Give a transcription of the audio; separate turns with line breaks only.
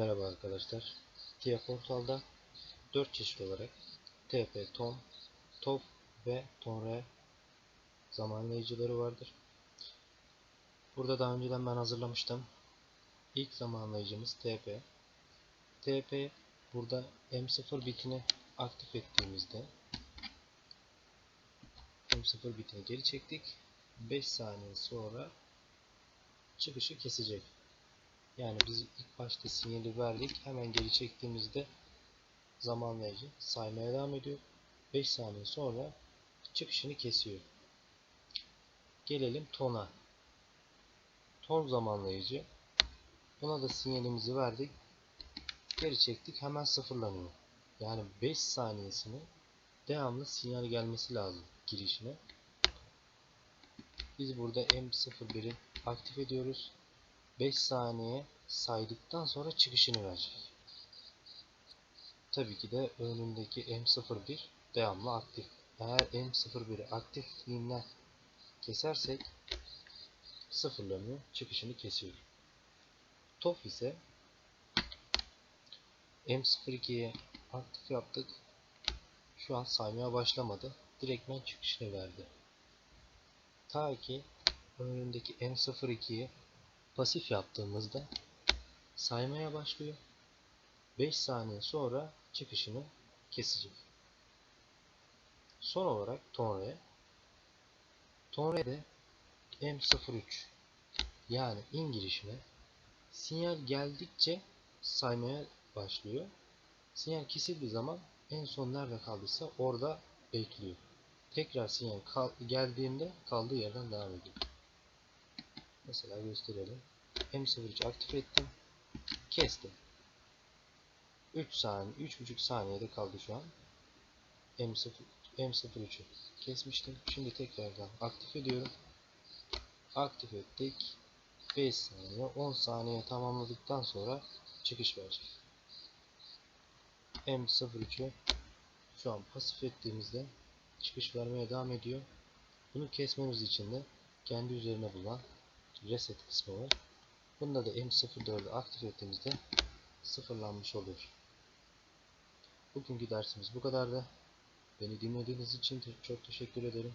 Merhaba arkadaşlar. TIA Portal'da 4 çeşit olarak TP, TON, TOF ve TONRE zamanlayıcıları vardır. Burada daha önceden ben hazırlamıştım. İlk zamanlayıcımız TP. TP burada M0 bitini aktif ettiğimizde M0 bitini geri çektik. 5 saniye sonra çıkışı kesecek. Yani biz ilk başta sinyali verdik. Hemen geri çektiğimizde zamanlayıcı saymaya devam ediyor. 5 saniye sonra çıkışını kesiyor. Gelelim tona. Ton zamanlayıcı. Buna da sinyalimizi verdik. Geri çektik. Hemen sıfırlanıyor. Yani 5 saniyesini devamlı sinyal gelmesi lazım girişine. Biz burada M01'i aktif ediyoruz. 5 saniye saydıktan sonra çıkışını verecek. Tabii ki de önündeki M01 devamlı aktif. Eğer M01'i aktifliğinden kesersek sıfırlanıyor, çıkışını kesiyor. TOF ise M02'ye aktif yaptık. Şu an saymaya başlamadı. Direktmen çıkışını verdi. Ta ki önündeki M02'yi pasif yaptığımızda saymaya başlıyor. 5 saniye sonra çıkışını kesecek. Son olarak Tonre. Tonre'de M03 yani in girişine sinyal geldikçe saymaya başlıyor. Sinyal kesildiği zaman en son nerede kaldıysa orada bekliyor. Tekrar sinyal kal geldiğinde kaldığı yerden devam ediyor. Mesela gösterelim. M03 aktif ettim. Kestim. 3 saniye, 3,5 saniyede kaldı şu an. M0 M03'ü kesmiştim. Şimdi tekrardan aktif ediyorum. Aktif ettik. 5 saniye, 10 saniye tamamladıktan sonra çıkış verecek. M03'ü şu an pasif ettiğimizde çıkış vermeye devam ediyor. Bunu kesmemiz için de kendi üzerine bulunan reset kısmı var. Bunda da M04'ü aktif ettiğimizde sıfırlanmış oluyor. Bugünkü dersimiz bu kadardı. Beni dinlediğiniz için çok teşekkür ederim.